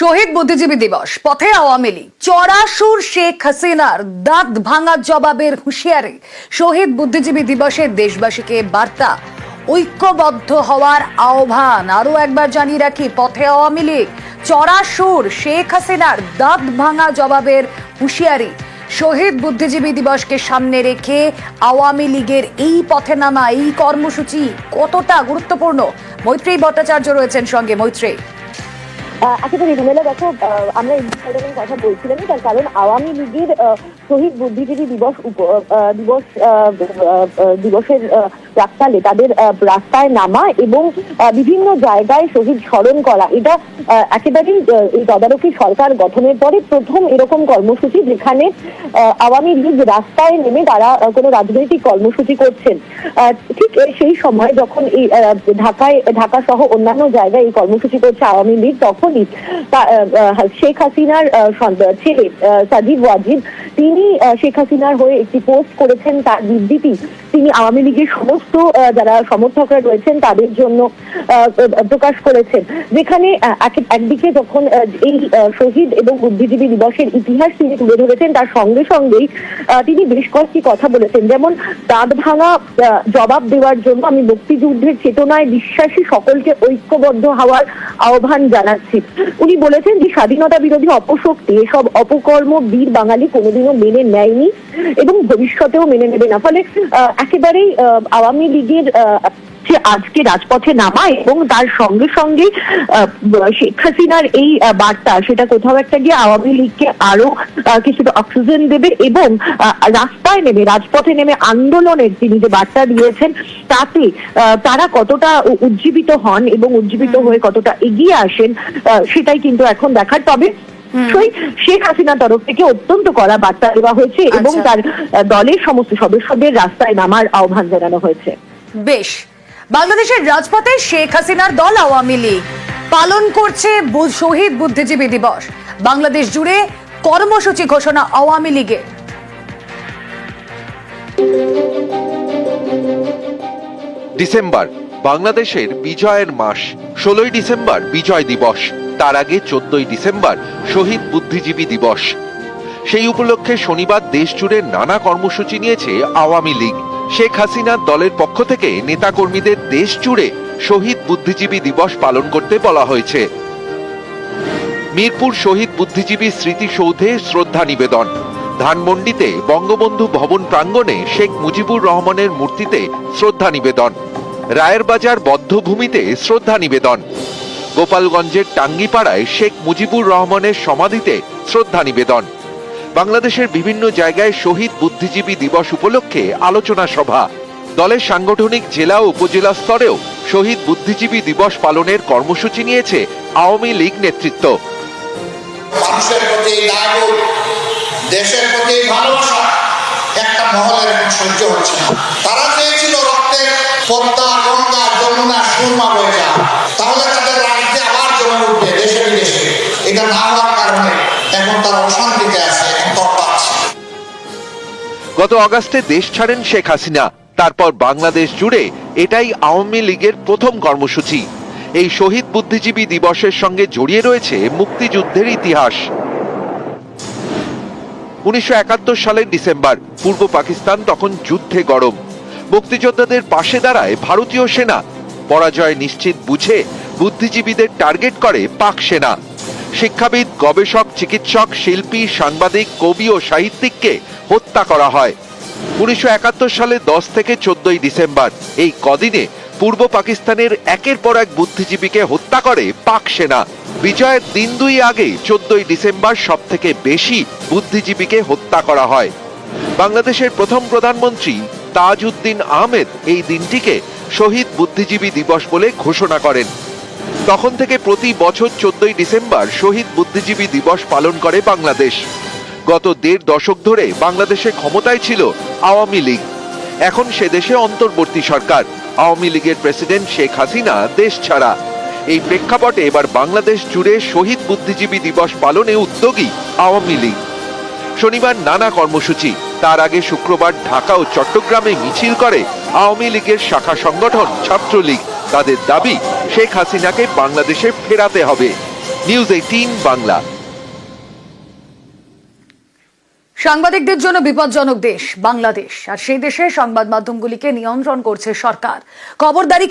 শহীদ বুদ্ধিজীবী দিবস, পথে আওয়ামী লীগ। চড়াসুর শেখ হাসিনার দাঁত ভাঙা জবাবের হুঁশিয়ারি। শহীদ বুদ্ধিজীবী দিবসে দেশবাসীকে বার্তা। ঐক্যবদ্ধ হওয়ার আহ্বান। আরও একবার জানিয়ে রাখি, পথে আওয়ামী লীগ, চড়াসুর শেখ হাসিনার দাঁত ভাঙা জবাবের হুঁশিয়ারি। শহীদ বুদ্ধিজীবী দিবসকে সামনে রেখে আওয়ামী লীগের এই পথে নামা, এই কর্মসূচি কতটা গুরুত্বপূর্ণ? মৈত্রী ভট্টাচার্য রয়েছেন সঙ্গে মৈত্রী রুমেলা দেখো আমরা নিয়ে কথা তার কারণ আওয়ামী লীগের শহীদ বুদ্ধিজীবী দিবস দিবস দিবসের তাদের রাস্তায় নামা এবং বিভিন্ন জায়গায় শহীদ স্মরণ করা, এটা একেবারেই এই তদারকি সরকার গঠনের পরে প্রথম এরকম কর্মসূচি যেখানে আওয়ামী লীগ রাস্তায় নেমে তারা কোনো রাজনৈতিক কর্মসূচি করছেন। ঠিক সেই সময় যখন এই ঢাকায় ঢাকা সহ অন্যান্য জায়গায় এই কর্মসূচি করছে আওয়ামী লীগ তখনই আহ, শেখ হাসিনার ছেলে আহ, সাজিদ ওয়াজিদ তিনি শেখ হাসিনার হয়ে একটি পোস্ট করেছেন তার বিবৃতি। তিনি আওয়ামী লীগের সমস্ত যারা সমর্থকরা রয়েছেন, তাদের জন্য প্রকাশ করেছেন। যেখানে একদিকে যখন এই শহীদ এবং বুদ্ধিজীবী দিবসের ইতিহাস তিনি তুলে ধরেছেন, তার সঙ্গে সঙ্গেই তিনি বেশ কয়েকটি কথা বলেছেন। যেমন, দাঁত ভাঙা জবাব দেওয়ার জন্য আমি মুক্তিযুদ্ধের চেতনায় বিশ্বাসী সকলকে ঐক্যবদ্ধ হওয়ার আহ্বান জানাচ্ছি। উনি বলেছেন যে, স্বাধীনতা বিরোধী অপশক্তি এসব অপকর্ম বীর বাঙালি কোনোদিনও মেনে নেয়নি এবং ভবিষ্যতেও মেনে নেবে না। ফলে একেবারেই আওয়ামী লীগের যে আজকে রাজপথে নামা এবং তার সঙ্গে সঙ্গে শেখ হাসিনার এই বার্তা সেটা কোথাও একটা গিয়ে আওয়ামী লীগকে আরও কিছুটা অক্সিজেন দেবে এবং রাস্তায় নেমে রাজপথে নেমে আন্দোলনের তিনি যে বার্তা দিয়েছেন তাতে আহ, তারা কতটা উজ্জীবিত হন এবং উজ্জীবিত হয়ে কতটা এগিয়ে আসেন সেটাই কিন্তু এখন দেখার। তবে শেখ হাসিনার তরফ থেকে অত্যন্ত কড়া বার্তা দেওয়া হয়েছে এবং আচ্ছা। তার দলের সমস্ত সদস্যদের রাস্তায় নামার আহ্বান জানানো হয়েছে। বেশ। বাংলাদেশের রাজপথে শেখ হাসিনার দল আওয়ামী লীগ। পালন করছে শহীদ বুদ্ধিজীবী দিবস। বাংলাদেশ জুড়ে কর্মসূচি ঘোষণা আওয়ামী লীগের। ডিসেম্বর বাংলাদেশের বিজয়ের মাস। ষোলোই ডিসেম্বর বিজয় দিবস। তার আগে চোদ্দই ডিসেম্বর শহীদ বুদ্ধিজীবী দিবস। সেই উপলক্ষে শনিবার দেশ জুড়ে নানা কর্মসূচি নিয়েছে আওয়ামী লীগ। শেখ হাসিনার দলের পক্ষ থেকে নেতাকর্মীদের দেশ জুড়ে শহীদ বুদ্ধিজীবী দিবস পালন করতে বলা হয়েছে। মিরপুর শহীদ বুদ্ধিজীবী স্মৃতিসৌধে শ্রদ্ধা নিবেদন। ধানমন্ডিতে বঙ্গবন্ধু ভবন প্রাঙ্গণে শেখ মুজিবুর রহমানের মূর্তিতে শ্রদ্ধা নিবেদন। রায়েরবাজার বদ্ধভূমিতে শ্রদ্ধা নিবেদন। গোপালগঞ্জের টাঙ্গিপাড়ায় শেখ মুজিবুর রহমানের সমাধিতে শ্রদ্ধা নিবেদন। বাংলাদেশের বিভিন্ন জায়গায় শহীদ বুদ্ধিজীবী দিবস উপলক্ষে আলোচনা সভা। দলের সাংগঠনিক জেলা ও উপজেলা স্তরেও শহীদ বুদ্ধিজীবী দিবস পালনের কর্মসূচি নিয়েছে আওয়ামী লীগ নেতৃত্ব। তারা চেয়েছিল রক্তের গত অগাস্টে দেশ ছাড়েন শেখ হাসিনা। তারপর বাংলাদেশ জুড়ে এটাই আওয়ামী লীগের প্রথম কর্মসূচি। এই শহীদ বুদ্ধিজীবী দিবসের সঙ্গে জড়িয়ে রয়েছে মুক্তিযুদ্ধের ইতিহাস। উনিশশো একাত্তর সালের ডিসেম্বর, পূর্ব পাকিস্তান তখন যুদ্ধে গরম। মুক্তিযোদ্ধাদের পাশে দাঁড়ায় ভারতীয় সেনা। পরাজয় নিশ্চিত বুঝে বুদ্ধিজীবীদের টার্গেট করে পাক সেনা। শিক্ষাবিদ, গবেষক, চিকিৎসক, শিল্পী, সাংবাদিক, কবি ও সাহিত্যিককে হত্যা করা হয়। উনিশশো একাত্তর সালে দশ থেকে চোদ্দই ডিসেম্বর, এই কদিনে পূর্ব পাকিস্তানের একের পর এক বুদ্ধিজীবীকে হত্যা করে পাক সেনা। বিজয়ের দিন দুই আগে চোদ্দই ডিসেম্বর সব থেকে বেশি বুদ্ধিজীবীকে হত্যা করা হয়। বাংলাদেশের প্রথম প্রধানমন্ত্রী তাজউদ্দিন আহমেদ এই দিনটিকে শহীদ বুদ্ধিজীবী দিবস বলে ঘোষণা করেন। তখন থেকে প্রতি বছর চোদ্দই ডিসেম্বর শহীদ বুদ্ধিজীবী দিবস পালন করে বাংলাদেশ। গত দেড় দশক ধরে বাংলাদেশে ক্ষমতায় ছিল আওয়ামী লীগ। এখন সে দেশে অন্তর্বর্তী সরকার। আওয়ামী লীগের প্রেসিডেন্ট শেখ হাসিনা দেশ ছাড়া। এই প্রেক্ষাপটে এবার বাংলাদেশ জুড়ে শহীদ বুদ্ধিজীবী দিবস পালনে উদ্যোগী আওয়ামী লীগ। শনিবার নানা কর্মসূচি, তার আগে শুক্রবার ঢাকা ও চট্টগ্রামে মিছিল করে আওয়ামী লীগের শাখা সংগঠন ছাত্রলীগ। তাদের দাবি, শেখ হাসিনাকে বাংলাদেশে ফেরাতে হবে। News eighteen Bangla. সাংবাদিকদের জন্য বিপজ্জনক দেশ, বাংলাদেশ। আর সেই দেশে সংবাদ মাধ্যমগুলিকে নিয়ন্ত্রণ করছে সরকার। খবরদারি